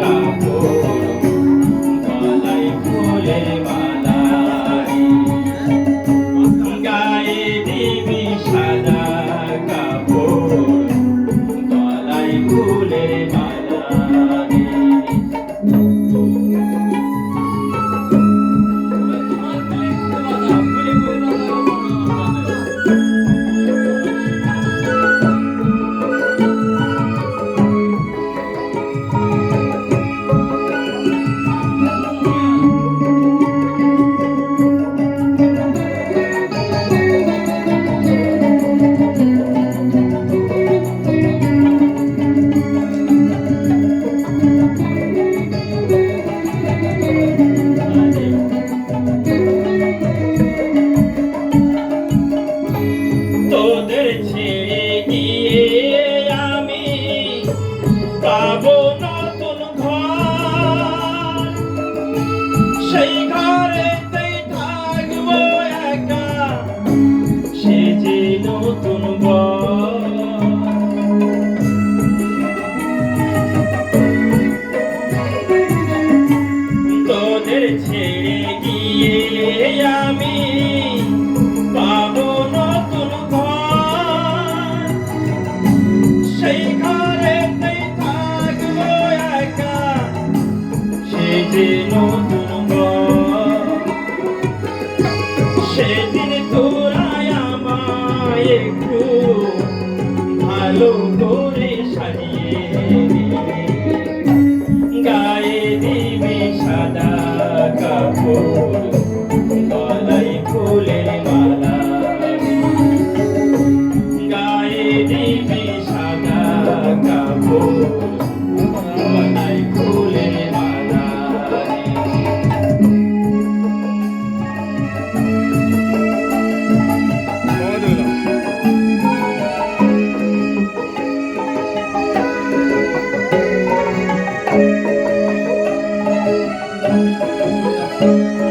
acabou. ভালো গায়ে দিবে সাদা কাপড় গলায় ফুলের মালা। গায়ে দিবে সাদা কাপড় Música